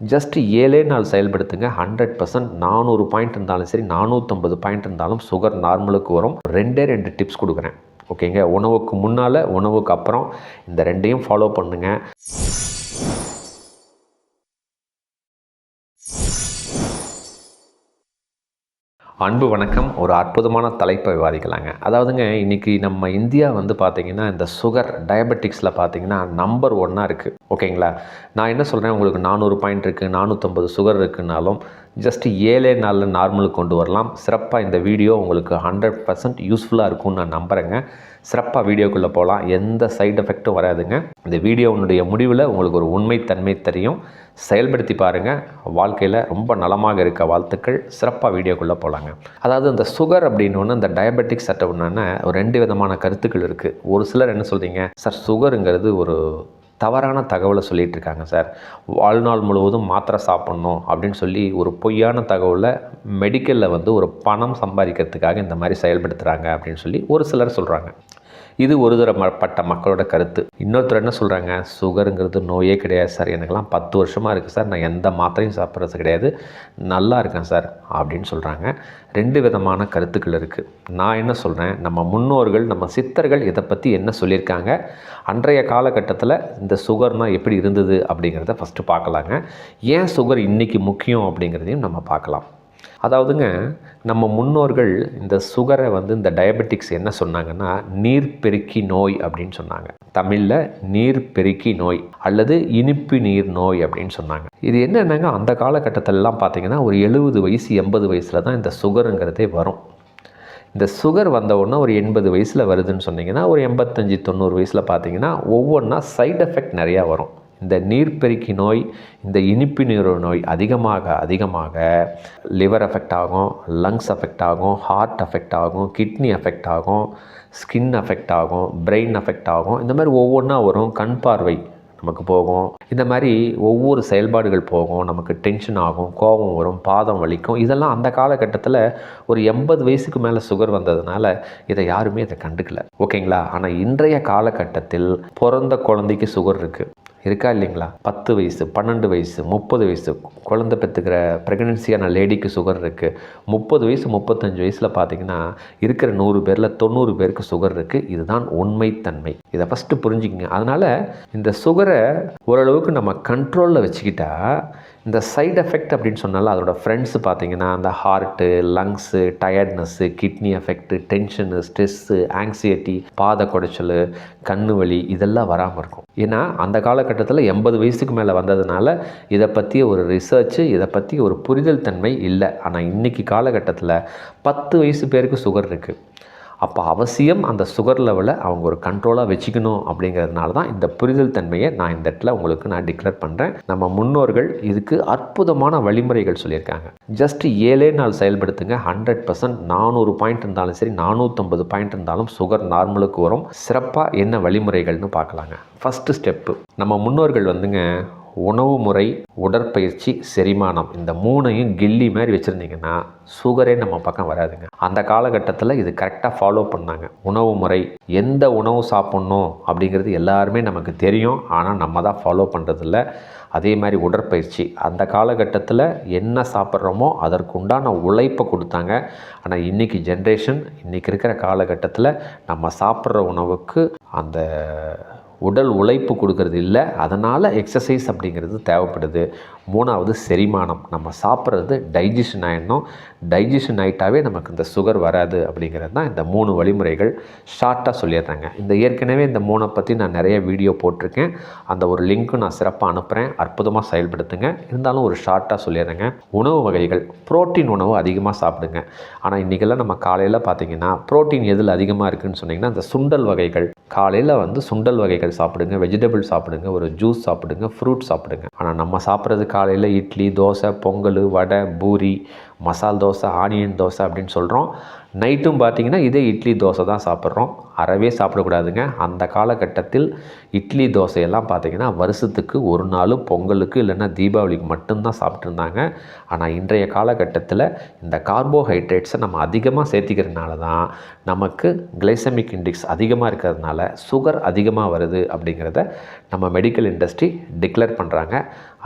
Just ஏழே நாள் செயல்படுத்துங்க. ஹண்ட்ரட் பர்சன்ட் நானூறு பாயிண்ட் இருந்தாலும் சரி நானூற்றம்பது பாயிண்ட் இருந்தாலும் சுகர் நார்மலுக்கு வரும். ரெண்டே ரெண்டு டிப்ஸ் கொடுக்குறேன். ஓகேங்க உணவுக்கு முன்னால் உணவுக்கு அப்புறம் இந்த ரெண்டையும் ஃபாலோ பண்ணுங்கள் அன்பு வணக்கம். ஒரு அற்புதமான தலைப்பை விவாதிக்கலாங்க. அதாவதுங்க இன்றைக்கி நம்ம இந்தியா வந்து பார்த்திங்கன்னா இந்த சுகர் டயபெட்டிக்ஸில் பார்த்தீங்கன்னா நம்பர் ஒன்னாக இருக்குது ஓகேங்களா? நான் என்ன சொல்கிறேன் உங்களுக்கு நானூறு பாயிண்ட் இருக்குது நானூற்றம்பது சுகர் இருக்குன்னாலும் ஜஸ்ட் ஏழே நாளில் நார்மலுக்கு கொண்டு வரலாம். சிறப்பாக இந்த வீடியோ உங்களுக்கு ஹண்ட்ரட் பர்சன்ட் யூஸ்ஃபுல்லாக இருக்கும்னு நான் நம்புகிறேங்க சிறப்பாக வீடியோக்குள்ளே போகலாம் எந்த சைடு எஃபெக்ட்டும் வராதுங்க. இந்த வீடியோனுடைய முடிவில் உங்களுக்கு ஒரு உண்மைத்தன்மை தெரியும். செயல்படுத்தி பாருங்கள் வாழ்க்கையில் ரொம்ப நலமாக இருக்க வாழ்த்துக்கள். சிறப்பாக வீடியோக்குள்ளே போகலாங்க அதாவது இந்த சுகர் அப்படின்னு ஒன்று இந்த டயபெட்டிக்ஸ் அட்டவுன்னு ஒரு ரெண்டு விதமான கருத்துக்கள் இருக்குது ஒரு சிலர் என்ன சொல்கிறீங்க சார் சுகருங்கிறது ஒரு தவறான தகவலை சொல்லிகிட்டு இருக்காங்க சார். வாழ்நாள் முழுவதும் மாத்திரை சாப்பிட்ணும் அப்படின்னு சொல்லி ஒரு பொய்யான தகவலை மெடிக்கலில் வந்து ஒரு பணம் சம்பாதிக்கிறதுக்காக இந்த மாதிரி செயல்படுத்துகிறாங்க அப்படின்னு சொல்லி ஒரு சிலர் சொல்கிறாங்க இது ஒரு தரப்பட்ட மக்களோட கருத்து. இன்னொருத்தர் என்ன சொல்கிறாங்க சுகருங்கிறது நோயே கிடையாது சார். எனக்கெல்லாம் பத்து வருஷமாக இருக்குது சார். நான் எந்த மாத்திரையும் சாப்பிட்றது கிடையாது. நல்லா இருக்கேன் சார் அப்படின்னு சொல்கிறாங்க ரெண்டு விதமான கருத்துக்கள் இருக்குது நான் என்ன சொல்கிறேன் நம்ம முன்னோர்கள் நம்ம சித்தர்கள் இதை பற்றி என்ன சொல்லியிருக்காங்க? அன்றைய காலகட்டத்தில் இந்த சுகர்னால் எப்படி இருந்தது அப்படிங்கிறத ஃபஸ்ட்டு பார்க்கலாங்க. ஏன் சுகர் இன்றைக்கி முக்கியம் அப்படிங்கிறதையும் நம்ம பார்க்கலாம். அதாவதுங்க நம்ம முன்னோர்கள் இந்த சுகரை வந்து இந்த டயபெட்டிக்ஸ் என்ன சொன்னாங்கன்னா நீர் பெருக்கி நோய் அப்படின்னு சொன்னாங்க. தமிழில் நீர் பெருக்கி நோய் அல்லது இனிப்பு நீர் நோய் அப்படின்னு சொன்னாங்க. இது என்னென்னாங்க அந்த காலகட்டத்திலலாம் பார்த்தீங்கன்னா ஒரு எழுபது வயசு எண்பது வயசில் தான் இந்த சுகருங்கிறதே வரும். இந்த சுகர் வந்த உடனே ஒரு எண்பது வயசில் வருதுன்னு சொன்னீங்கன்னா ஒரு எண்பத்தஞ்சு தொண்ணூறு வயசில் பார்த்தீங்கன்னா ஒவ்வொன்றா சைட் எஃபெக்ட் நிறையா வரும். இந்த நீர்ப்பெருக்கி நோய் இந்த இனிப்பு நீர் நோய் அதிகமாக அதிகமாக லிவர் எஃபெக்ட் ஆகும் லங்ஸ் எஃபெக்ட் ஆகும் ஹார்ட் எஃபெக்ட் ஆகும் கிட்னி எஃபெக்ட் ஆகும் ஸ்கின் எஃபெக்ட் ஆகும் பிரெயின் எஃபெக்ட் ஆகும். இந்த மாதிரி ஒவ்வொன்றா வரும் கண் பார்வை நமக்கு போகும். இந்த மாதிரி ஒவ்வொரு செயல்பாடுகள் போகும் நமக்கு டென்ஷன் ஆகும் கோபம் வரும் பாதம் வலிக்கும். இதெல்லாம் அந்த காலகட்டத்தில் ஒரு எண்பது வயசுக்கு மேலே சுகர் வந்ததுனால இதை யாருமே இதை கண்டுக்கல. ஓகேங்களா? ஆனால் இன்றைய காலகட்டத்தில் பிறந்த குழந்தைக்கு சுகர் இருக்குது இருக்கா இல்லைங்களா? பத்து வயசு பன்னெண்டு வயசு முப்பது வயசு. குழந்தை பெற்றுக்கிற ப்ரெக்னென்சியான லேடிக்கு சுகர் இருக்குது முப்பது வயசு முப்பத்தஞ்சு வயசில் பார்த்தீங்கன்னா இருக்கிற நூறு பேரில் தொண்ணூறு பேருக்கு சுகர் இருக்குது இதுதான் உண்மைத்தன்மை. இதை ஃபஸ்ட்டு புரிஞ்சுக்கங்க. அதனால் இந்த சுகரை ஓரளவுக்கு நம்ம கண்ட்ரோலில் வச்சுக்கிட்டால் இந்த சைட் எஃபெக்ட் அப்படின்னு சொன்னால அதோட ஃப்ரெண்ட்ஸு பார்த்தீங்கன்னா அந்த heart lungs tiredness kidney effect tension stress anxiety பாத குடைச்சல் கண்ணு வலி இதெல்லாம் வராமல் இருக்கும். ஏன்னா அந்த காலகட்டத்தில் எண்பது வயசுக்கு மேலே வந்ததுனால இதை பற்றி ஒரு ரிசர்ச்சு இதை பற்றி ஒரு புரிதல் தன்மை இல்லை. ஆனால் இன்றைக்கி காலகட்டத்தில் பத்து வயசு பேருக்கு சுகர் இருக்குது அப்போ அவசியம் அந்த சுகர் லெவலை அவங்க ஒரு கண்ட்ரோலாக வச்சுக்கணும் அப்படிங்கிறதுனால தான் இந்த புரிதல் தன்மையை நான் இந்த இடத்துல உங்களுக்கு நான் டிக்ளேர் பண்ணுறேன் நம்ம முன்னோர்கள் இதுக்கு அற்புதமான வழிமுறைகள் சொல்லியிருக்காங்க. ஜஸ்ட் ஏழே நாள் செயல்படுத்துங்க. ஹண்ட்ரட் பர்சன்ட் நானூறு பாயிண்ட் இருந்தாலும் சரி நானூற்றம்பது பாயிண்ட் இருந்தாலும் சுகர் நார்மலுக்கு வரும். சிறப்பாக என்ன வழிமுறைகள்னு பார்க்கலாங்க. ஃபஸ்ட்டு ஸ்டெப்பு நம்ம முன்னோர்கள் வந்துங்க உணவு முறை உடற்பயிற்சி செரிமானம் இந்த மூணையும் கில்லி மாதிரி வச்சுருந்தீங்கன்னா சுகரே நம்ம பக்கம் வராதுங்க. அந்த காலகட்டத்தில் இது கரெக்டாக ஃபாலோ பண்ணாங்க. உணவு முறை எந்த உணவு சாப்பிட்ணும் அப்படிங்கிறது எல்லாருமே நமக்கு தெரியும். ஆனால் நம்ம தான் ஃபாலோ பண்ணுறதில்ல அதே மாதிரி உடற்பயிற்சி அந்த காலகட்டத்தில் என்ன சாப்பிட்றோமோ அதற்குண்டான உழைப்பை கொடுத்தாங்க. ஆனால் இன்றைக்கி ஜென்ரேஷன் இன்றைக்கி இருக்கிற காலகட்டத்தில் நம்ம சாப்பிட்ற உணவுக்கு அந்த உடல் உழைப்பு கொடுக்கறது இல்லை. அதனால் எக்ஸசைஸ் அப்படிங்கிறது தேவைப்படுது. மூணாவது செரிமானம். நம்ம சாப்பிட்றது டைஜஷன் ஆகிடணும் டைஜஷன் ஆகிட்டாவே நமக்கு இந்த சுகர் வராது அப்படிங்கிறது தான் இந்த மூணு வழிமுறைகள் ஷார்ட்டாக சொல்லிடுறாங்க. இந்த ஏற்கனவே இந்த மூணை பற்றி நான் நிறைய வீடியோ போட்டிருக்கேன். அந்த ஒரு லிங்க்கும் நான் சிறப்பாக அனுப்புகிறேன் அற்புதமாக செயல்படுத்துங்க. இருந்தாலும் ஒரு ஷார்ட்டாக சொல்லிடுறேங்க. உணவு வகைகள். ப்ரோட்டீன் உணவு அதிகமாக சாப்பிடுங்க. ஆனால் இன்றைக்கெல்லாம் நம்ம காலையில் பார்த்தீங்கன்னா புரோட்டீன் எதில் அதிகமாக இருக்குதுன்னு சொன்னிங்கன்னா அந்த சுண்டல் வகைகள். காலையில் வந்து சுண்டல் வகைகள் சாப்பிடுங்க வெஜிடபிள் சாப்பிடுங்க ஒரு ஜூஸ் சாப்பிடுங்க ஃப்ரூட் சாப்பிடுங்க. ஆனால் நம்ம சாப்பிட்றது காலையில் இட்லி தோசை பொங்கல் வடை பூரி மசால் தோசை ஆனியன் தோசை அப்படின்னு சொல்கிறோம் நைட்டும் பார்த்திங்கன்னா இதே இட்லி தோசை தான் சாப்பிட்றோம். அறவே சாப்பிடக்கூடாதுங்க. அந்த காலகட்டத்தில் இட்லி தோசையெல்லாம் பார்த்திங்கன்னா வருஷத்துக்கு ஒரு நாள் பொங்கலுக்கு இல்லைன்னா தீபாவளிக்கு மட்டும்தான் சாப்பிட்ருந்தாங்க. ஆனால் இன்றைய காலகட்டத்தில் இந்த கார்போஹைட்ரேட்ஸை நம்ம அதிகமாக சேர்த்திக்கிறதுனால தான் நமக்கு கிளைசமிக் இண்டெக்ஸ் அதிகமாக இருக்கிறதுனால சுகர் அதிகமாக வருது அப்படிங்கிறத நம்ம மெடிக்கல் இண்டஸ்ட்ரி டிக்ளேர் பண்ணுறாங்க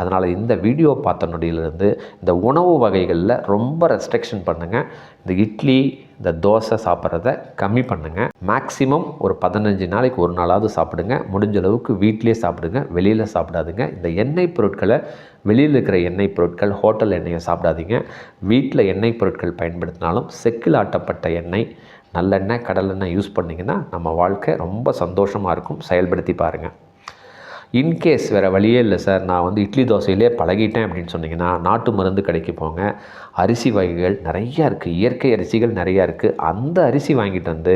அதனால் இந்த வீடியோ பார்த்த நொடியிலிருந்து இந்த உணவு வகைகளில் ரொம்ப ரெஸ்ட்ரிக்ஷன் பண்ணுங்கள் இந்த இட்லி இந்த தோசை சாப்பிட்றத கம்மி பண்ணுங்கள் மேக்ஸிமம் ஒரு பதினஞ்சு நாளைக்கு ஒரு நாளாவது சாப்பிடுங்க. முடிஞ்ச அளவுக்கு வீட்டிலே சாப்பிடுங்க. வெளியில் சாப்பிடாதுங்க. இந்த எண்ணெய் பொருட்களை வெளியில் இருக்கிற எண்ணெய் பொருட்கள் ஹோட்டல் எண்ணெயை சாப்பிடாதீங்க. வீட்டில் எண்ணெய் பொருட்கள் பயன்படுத்தினாலும் செக்கில் ஆட்டப்பட்ட எண்ணெய் நல்லெண்ணெய் கடலெண்ணெய் யூஸ் பண்ணிங்கன்னா நம்ம வாழ்க்கை ரொம்ப சந்தோஷமாக இருக்கும். செயல்படுத்தி பாருங்கள் இன்கேஸ் வேறு வழியே இல்லை சார். நான் வந்து இட்லி தோசையிலே பழகிட்டேன் அப்படின்னு சொன்னீங்கன்னா நாட்டு மருந்து கடைக்கு போங்க. அரிசி வகைகள் நிறையா இருக்குது இயற்கை அரிசிகள் நிறையா இருக்குது அந்த அரிசி வாங்கிட்டு வந்து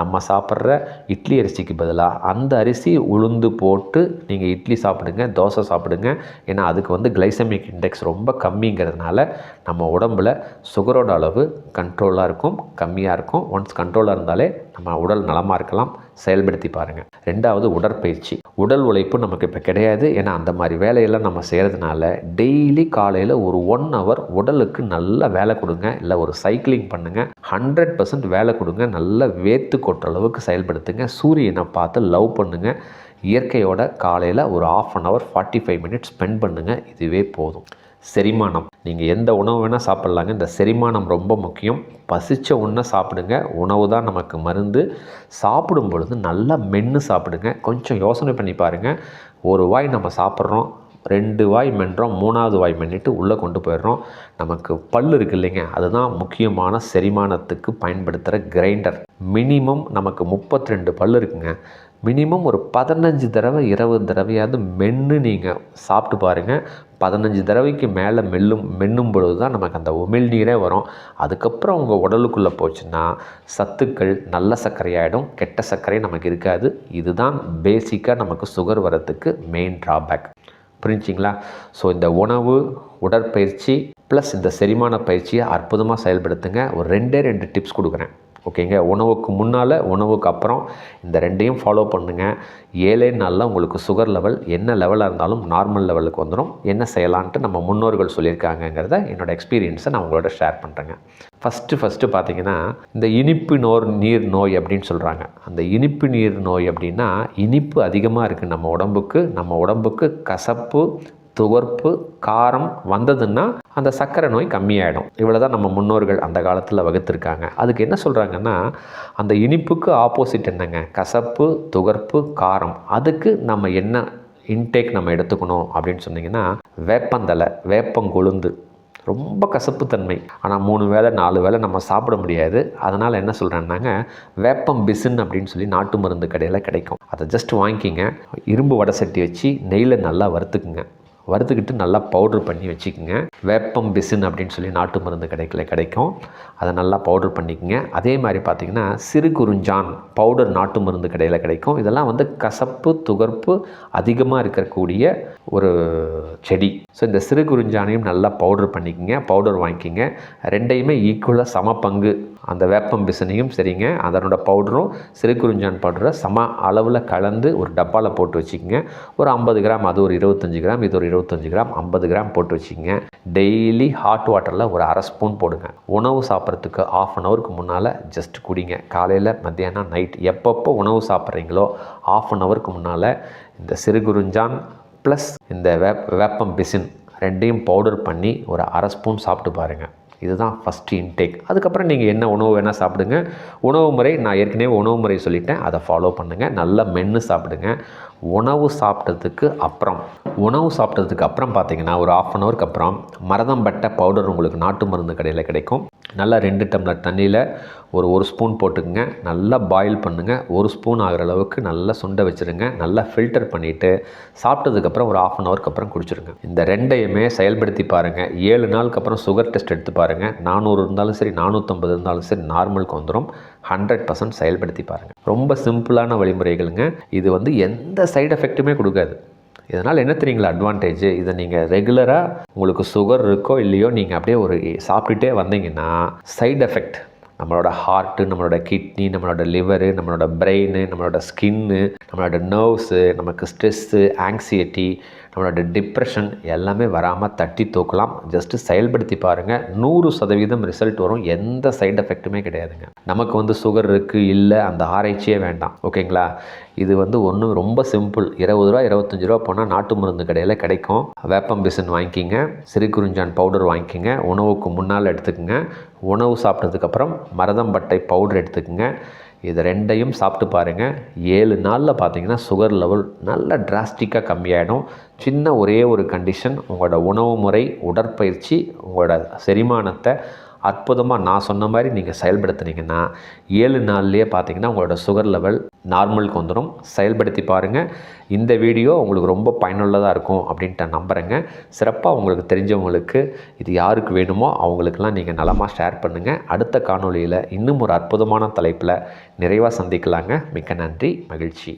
நம்ம சாப்பிட்ற இட்லி அரிசிக்கு பதிலாக அந்த அரிசி உளுந்து போட்டு நீங்கள் இட்லி சாப்பிடுங்க தோசை சாப்பிடுங்க. ஏன்னா அதுக்கு வந்து கிளைசமிக் இண்டெக்ஸ் ரொம்ப கம்மிங்கிறதுனால நம்ம உடம்புல சுகரோட அளவு கண்ட்ரோலாக இருக்கும் கம்மியாக இருக்கும். ஒன்ஸ் கண்ட்ரோலாக இருந்தாலே நம்ம உடல் நலமாக இருக்கலாம். செயல்படுத்தி பாருங்கள் ரெண்டாவது உடற்பயிற்சி. உடல் உழைப்பு நமக்கு இப்போ கிடையாது. ஏன்னா அந்த மாதிரி வேலையெல்லாம் நம்ம செய்கிறதுனால டெய்லி காலையில் ஒரு ஒன் ஹவர் உடலுக்கு நல்ல வேலை கொடுங்க. இல்லை ஒரு சைக்கிளிங் பண்ணுங்கள் ஹண்ட்ரட் பர்சன்ட் வேலை கொடுங்க. நல்ல வேத்து கொட்டுற அளவுக்கு செயல்படுத்துங்க. சூரியனை பார்த்து லவ் பண்ணுங்கள் இயற்கையோட காலையில் ஒரு half an hour forty five minutes spend பண்ணுங்கள் இதுவே போதும். செரிமானம். நீங்கள் எந்த உணவு வேணால் சாப்பிட்லாங்க. இந்த செரிமானம் ரொம்ப முக்கியம். பசித்த ஒன்றை சாப்பிடுங்க. உணவு தான் நமக்கு மருந்து. சாப்பிடும் பொழுது நல்லா மென்று சாப்பிடுங்க. கொஞ்சம் யோசனை பண்ணி பாருங்கள் ஒரு வாய் நம்ம சாப்பிட்றோம். ரெண்டு வாய் மென்றோம். மூணாவது வாய் மென்னிட்டு உள்ளே கொண்டு போயிடுறோம். நமக்கு பல் இருக்கு இல்லைங்க. அதுதான் முக்கியமான செரிமானத்துக்கு பயன்படுத்துகிற கிரைண்டர். மினிமம் நமக்கு முப்பத்தி ரெண்டு பல் இருக்குங்க. மினிமம் ஒரு பதினஞ்சு தடவை இருபது தடவையாவது மென்று நீங்கள் சாப்பிட்டு பாருங்கள் பதினஞ்சு தடவைக்கு மேலே மெல்லும் மென்னும் பொழுது தான் நமக்கு அந்த உமிழ் நீரே வரும். அதுக்கப்புறம் உங்கள் உடலுக்குள்ளே போச்சுன்னா சத்துக்கள் நல்ல சர்க்கரையாயிடும் கெட்ட சர்க்கரை நமக்கு இருக்காது. இதுதான் பேசிக்காக நமக்கு சுகர் வரத்துக்கு மெயின் ட்ராபேக் புரிஞ்சிங்களா? ஸோ இந்த உணவு உடற்பயிற்சி ப்ளஸ் இந்த செரிமான பயிற்சியை அற்புதமாக செயல்படுத்துங்க. ஒரு ரெண்டே ரெண்டு டிப்ஸ் கொடுக்குறேன். ஓகேங்க? உணவுக்கு முன்னால் உணவுக்கு அப்புறம் இந்த ரெண்டையும் ஃபாலோ பண்ணுங்கள் ஏழே நாளில் உங்களுக்கு சுகர் லெவல் என்ன லெவலாக இருந்தாலும் நார்மல் லெவலுக்கு வந்துடும் என்ன செய்யலான்ட்டு நம்ம முன்னோர்கள் சொல்லியிருக்காங்கங்கிறத என்னோடய எக்ஸ்பீரியன்ஸை நான் உங்களோட ஷேர் பண்ணுறேங்க ஃபஸ்ட்டு ஃபஸ்ட்டு பார்த்தீங்கன்னா இந்த இனிப்பு நோர் நீர் நோய் அப்படின்னு சொல்கிறாங்க அந்த இனிப்பு நீர் நோய் அப்படின்னா இனிப்பு அதிகமாக இருக்குது நம்ம உடம்புக்கு. நம்ம உடம்புக்கு கசப்பு துவர்ப்பு காரம் வந்ததுன்னா அந்த சர்க்கரை நோய் கம்மியாயிடும். இவ்வளோ தான் நம்ம முன்னோர்கள் அந்த காலத்தில் வகுத்திருக்காங்க. அதுக்கு என்ன சொல்கிறாங்கன்னா அந்த இனிப்புக்கு ஆப்போசிட் என்னங்க? கசப்பு துவர்ப்பு காரம். அதுக்கு நம்ம என்ன இன்டேக் நம்ம எடுத்துக்கணும் அப்படின்னு சொன்னிங்கன்னா வேப்பந்தலை வேப்பங்கொழுந்து. ரொம்ப கசப்புத்தன்மை ஆனால் மூணு வேளை நாலு வேளை நம்ம சாப்பிட முடியாது. அதனால் என்ன சொல்கிறேன்னாங்க வேப்பம் பிசின் அப்படின்னு சொல்லி நாட்டு மருந்து கடையில் கிடைக்கும். அதை ஜஸ்ட் வாங்கிக்கிங்க. இரும்பு வடை சட்டி வச்சு நெய்யில் நல்லா வறுத்துக்குங்க. வறுத்துக்கிட்டு நல்லா பவுட்ரு பண்ணி வச்சுக்கோங்க. வேப்பம் பிசின் அப்படின்னு சொல்லி நாட்டு மருந்து கடைகளில் கிடைக்கும். அதை நல்லா பவுட்ரு பண்ணிக்கோங்க. அதே மாதிரி பார்த்திங்கன்னா சிறு குறிஞ்சான் பவுடர் நாட்டு மருந்து கடையில் கிடைக்கும். இதெல்லாம் வந்து கசப்பு துகர்ப்பு அதிகமாக இருக்கக்கூடிய ஒரு செடி. ஸோ இந்த சிறு குறிஞ்சானையும் நல்லா பவுட்ரு பண்ணிக்கோங்க. பவுடர் வாங்கிக்கிங்க. ரெண்டையுமே ஈக்குவலாக சம பங்கு. அந்த வேப்பம் பிசினையும் சரிங்க. அதனோட பவுடரும் சிறு குறிஞ்சான் பவுடரை சம அளவில் கலந்து ஒரு டப்பாவில் போட்டு வச்சுக்கோங்க. ஒரு ஐம்பது கிராம் அது ஒரு இருபத்தஞ்சி கிராம் இது ஒரு இருபத்தஞ்சி கிராம் ஐம்பது கிராம் போட்டு வச்சுங்க டெய்லி ஹாட் வாட்டரில் ஒரு அரை ஸ்பூன் போடுங்க. உணவு சாப்பிட்றதுக்கு ஆஃப் அன் ஹவருக்கு முன்னால் ஜஸ்ட் குடிங்க. காலையில் மத்தியானம் நைட் எப்பப்போ உணவு சாப்பிட்றீங்களோ ஆஃப் அன் ஹவருக்கு முன்னால் இந்த சிறுகுறிஞ்சான் ப்ளஸ் இந்த வேப் வேப்பம் பிசின் ரெண்டையும் பவுடர் பண்ணி ஒரு அரை ஸ்பூன் சாப்பிட்டு பாருங்கள் இதுதான் ஃபஸ்ட்டு இன்டேக் அதுக்கப்புறம் நீங்கள் என்ன உணவு வேணால் சாப்பிடுங்க. உணவு முறை நான் ஏற்கனவே உணவு முறை சொல்லிட்டேன். அதை ஃபாலோ பண்ணுங்கள் நல்லா மென்று சாப்பிடுங்க. உணவு சாப்பிட்டதுக்கு அப்புறம் உணவு சாப்பிட்டதுக்கு அப்புறம் பார்த்தீங்கன்னா ஒரு ஆஃப் அன் ஹவருக்கு அப்புறம் மரதம்பட்டை பவுடர் உங்களுக்கு நாட்டு மருந்து கடையில் கிடைக்கும். நல்லா ரெண்டு டம்ளர் தண்ணியில் ஒரு ஒரு ஸ்பூன் போட்டுக்கங்க. நல்லா பாயில் பண்ணுங்கள் ஒரு ஸ்பூன் ஆகிற அளவுக்கு நல்லா சுண்டை வச்சுருங்க. நல்லா ஃபில்டர் பண்ணிவிட்டு சாப்பிட்டதுக்கப்புறம் ஒரு ஆஃப் அன் ஹவருக்கு அப்புறம் குடிச்சிருங்க. இந்த ரெண்டையுமே செயல்படுத்தி பாருங்கள் ஏழு நாளுக்கு அப்புறம் சுகர் டெஸ்ட் எடுத்து பாருங்கள் நானூறு இருந்தாலும் சரி நானூற்றம்பது இருந்தாலும் சரி நார்மலுக்கு வந்துடும் ஹண்ட்ரட் பர்சன்ட் செயல்படுத்தி பாருங்கள் ரொம்ப சிம்பிளான வழிமுறைகளுங்க. இது வந்து எந்த சைடு எஃபெக்ட்டுமே கொடுக்காது. இதனால் என்ன தெரியுங்களா அட்வான்டேஜ் இதை நீங்கள் ரெகுலராக உங்களுக்கு சுகர் இருக்கோ இல்லையோ நீங்கள் அப்படியே ஒரு சாப்பிட்டுட்டே வந்தீங்கன்னா சைடு எஃபெக்ட் நம்மளோட ஹார்ட்டு நம்மளோட கிட்னி நம்மளோட லிவரு நம்மளோட பிரெயின் நம்மளோட ஸ்கின்னு நம்மளோட நர்வ்ஸு நமக்கு ஸ்ட்ரெஸ்ஸு ஆங்ஸைட்டி நம்மளோட டிப்ரெஷன் எல்லாமே வராமல் தட்டி தூக்கலாம். ஜஸ்ட்டு செயல்படுத்தி பாருங்கள் நூறு சதவீதம் ரிசல்ட் வரும். எந்த சைடு எஃபெக்ட்டுமே கிடையாதுங்க. நமக்கு வந்து சுகர் இருக்குது இல்லை அந்த ஆராய்ச்சியே வேண்டாம். ஓகேங்களா இது வந்து ஒன்றும் ரொம்ப சிம்பிள் இருபது ரூபா இருபத்தஞ்சி ரூபா போனால் நாட்டு மருந்து கடையில் கிடைக்கும். வேப்பம் பிசன் வாங்கிக்கிங்க சிறுகுறிஞ்சான் பவுடர் வாங்கிக்கிங்க உணவுக்கு முன்னால் எடுத்துக்கோங்க. உணவு சாப்பிட்டதுக்கப்புறம் மரதம்பட்டை பவுடர் எடுத்துக்கோங்க. இது ரெண்டையும் சாப்பிட்டு பாருங்கள் ஏழு நாளில் பார்த்தீங்கன்னா சுகர் லெவல் நல்ல டிராஸ்டிக்காக கம்மியாயிடும். சின்ன ஒரே ஒரு கண்டிஷன் உங்களோட உணவு முறை உடற்பயிற்சி உங்களோட செரிமானத்தை அற்புதமாக நான் சொன்ன மாதிரி நீங்கள் செயல்படுத்துனீங்கன்னா ஏழு நாள்லேயே பார்த்தீங்கன்னா உங்களோட சுகர் லெவல் நார்மலுக்கு வந்துடும் செயல்படுத்தி பாருங்கள் இந்த வீடியோ உங்களுக்கு ரொம்ப பயனுள்ளதாக இருக்கும் அப்படின்ட்டு நம்புகிறேங்க சிறப்பாக உங்களுக்கு தெரிஞ்சவங்களுக்கு இது யாருக்கு வேணுமோ அவங்களுக்கெல்லாம் நீங்கள் நலமாக ஷேர் பண்ணுங்கள் அடுத்த காணொளியில் இன்னும் ஒரு அற்புதமான தலைப்பில் நிறைவாக சந்திக்கலாங்க. மிக்க நன்றி மகிழ்ச்சி.